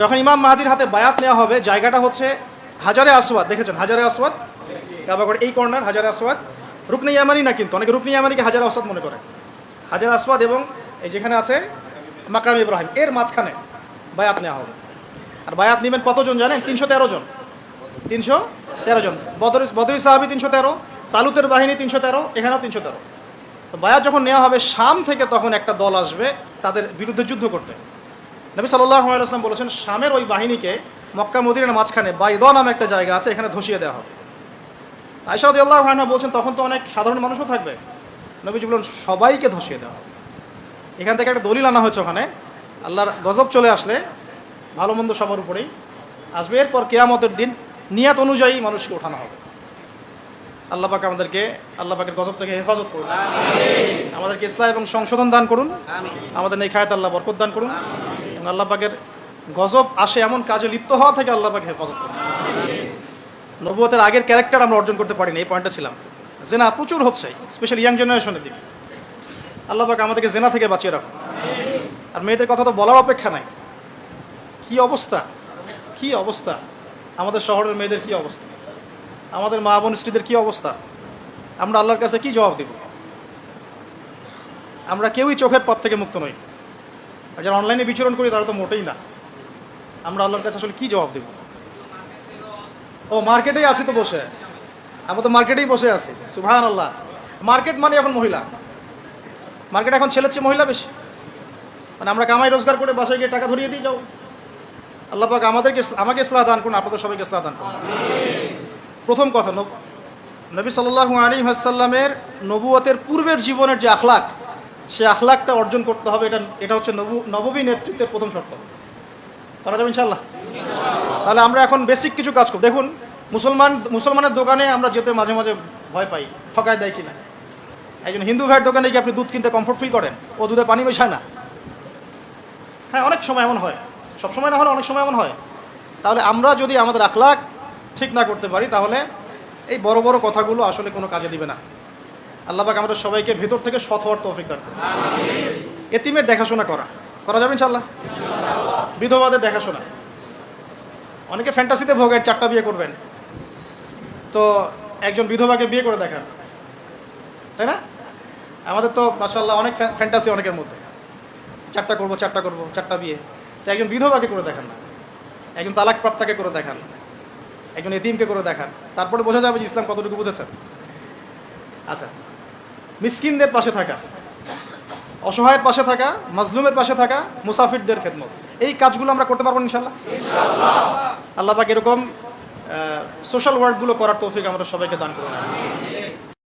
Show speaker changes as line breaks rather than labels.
যখন ইমাম মাহাদির হাতে বায়াত নেওয়া হবে। জায়গাটা হচ্ছে হাজারে আসওয়াদ। দেখেছেন? হাজারে আসওয়াদ। কাবাগড় এই কর্নার হাজারে আসওয়াদ। রুকনি ইয়ামানি না কিন্তু, অনেকে রুকনি ইয়ামানিকে হাজারে আসওয়াদ মনে করে। হাজার আসওয়াদ এবং এই যেখানে আছে মাকাম ইব্রাহিম, এর মাঝখানে বায়াত নেওয়া হবে। আর বায়াত নেবেন কতজন জানেন? তিনশো তেরো জন। তিনশো তেরো জন। বদর, বদরি সাহাবি তিনশো তেরো, তালুতের বাহিনী তিনশো তেরো, এখানেও তিনশো তেরো। বায়াত যখন নেওয়া হবে, শাম থেকে তখন একটা দল আসবে তাদের বিরুদ্ধে যুদ্ধ করতে। নবী সাল্লাহ আলাইসলাম বলেছেন শামের ওই বাহিনীকে মক্কা মদিনার মাঝখানে বাইদ নামে একটা জায়গা আছে এখানে ধসিয়ে দেওয়া হবে। আয়সাদ আল্লাহ হায়না বলছেন তখন তো অনেক সাধারণ মানুষও থাকবে। নবীজি বললেন সবাইকে ধসিয়ে দেওয়া হবে। এখান থেকে একটা দলিল আনা হয়েছে ওখানে। আল্লাহর গজব চলে আসলে ভালো মন্দ সবার উপরেই আসবে। এরপর কেয়ামতের দিন নিয়াত অনুযায়ী মানুষকে ওঠানো হবে। আল্লাহ পাক আমাদেরকে আল্লাহ পাকের গজব থেকে হেফাজত করুন। আমাদেরকে ইসলাম এবং সংশোধন দান করুন। আমাদের এই খায়াত আল্লাহ বরকত দান করুন। এবং আল্লাহ পাকের গজব আসে এমন কাজে লিপ্ত হওয়া থেকে আল্লাহ পাক হেফাজত করুন। নবুয়তের আগের ক্যারেক্টার আমরা অর্জন করতে পারিনি, এই পয়েন্টটা ছিলাম। জেনা প্রচুর হচ্ছে স্পেশালি ইয়াং জেনারেশনের দিকে। আল্লাহ আমাদেরকে জেনা থেকে বাঁচিয়ে রাখুন। আর মেয়েদের কথা তো বলার অপেক্ষা নাই। কি অবস্থা? কি অবস্থা? আমাদের শহরের মেয়েদের কি অবস্থা? আমাদের মা বোন স্ত্রীদের কি অবস্থা? আমরা আল্লাহর কাছে কি জবাব দেব? আমরা কেউই চোখের পথ থেকে মুক্ত নই। আর যারা অনলাইনে বিচরণ করি তারা তো মোটেই না। আমরা আল্লাহর কাছে আসলে কি জবাব দেব? ও মার্কেটেই আছি তো বসে। আমরা তো মার্কেটেই বসে আছি। সুভান আল্লাহ মার্কেট মানে এখন মহিলা। মার্কেট এখন ছেলের চেয়ে মহিলা বেশি। মানে আমরা কামাই রোজগার করে বাসায় গিয়ে টাকা ধরিয়ে দিয়ে যাও। আল্লাহ পাক আমাদেরকে আমাকে ইসলাহ দান করুন, আপনাদের সবাইকে ইসলাহ দান করুন। প্রথম কথা, নব- সাল্লাল্লাহু আলী হাসাল্লামের নবুয়তের পূর্বের জীবনের যে আখলাক সে আখলাকটা অর্জন করতে হবে, এটা এটা হচ্ছে নবু, নববী নেতৃত্বের প্রথম শর্ত। করা যাবে ইনশাল্লাহ তাহলে আমরা এখন বেসিক কিছু কাজ করব। দেখুন, মুসলমান, মুসলমানের দোকানে আমরা যেতে মাঝে মাঝে ভয় পাই, ঠকায় দেয় কিনা। একজন হিন্দু ভাইয়ের দোকানে গিয়ে আপনি দুধ কিনতে কমফোর্ট ফিল করেন, ও দুধে পানি মেশায় না। হ্যাঁ অনেক সময় এমন হয়। সব সময় না হলে অনেক সময় এমন হয়। তাহলে আমরা যদি আমাদের আখলাখ ঠিক না করতে পারি, তাহলে এই বড় বড় কথাগুলো আসলে কোনো কাজে দিবে না। আল্লাহ পাক আমাদের সবাইকে ভেতর থেকে সৎ হওয়ার তৌফিক দান করুন। এতিমের দেখাশোনা করা। করা যাবে ইনশাল্লাহ বিধবাদের দেখাশোনা। অনেকে ফ্যান্টাসিতে ভোগেন চারটা বিয়ে করবেন। তো একজন বিধবাকে বিয়ে করে দেখান। তাই না? আমাদের তো মাসাল্লাহ অনেক ফ্যান্টাসি অনেকের মধ্যে। চারটা করব চারটা করব, চারটা বিয়ে। তো একজন বিধবাকে করে দেখান না। একজন তালাক প্রাপ্তাকে করে দেখান। একজন এতিমকে করে দেখান। তারপরে বোঝা যাবে যে ইসলাম কতটুকু বুঝেছেন। আচ্ছা। মিসকিনদের পাশে থাকা, অসহায়ের পাশে থাকা, মাজলুমের পাশে থাকা মুসাফিরদের খেদমত। এই কাজগুলো আমরা করতে পারব ইনশাল্লাহ আল্লাহ পাক এরকম সোশ্যাল ওয়ার্কগুলো করার তৌফিক আমরা সবাইকে দান করুন।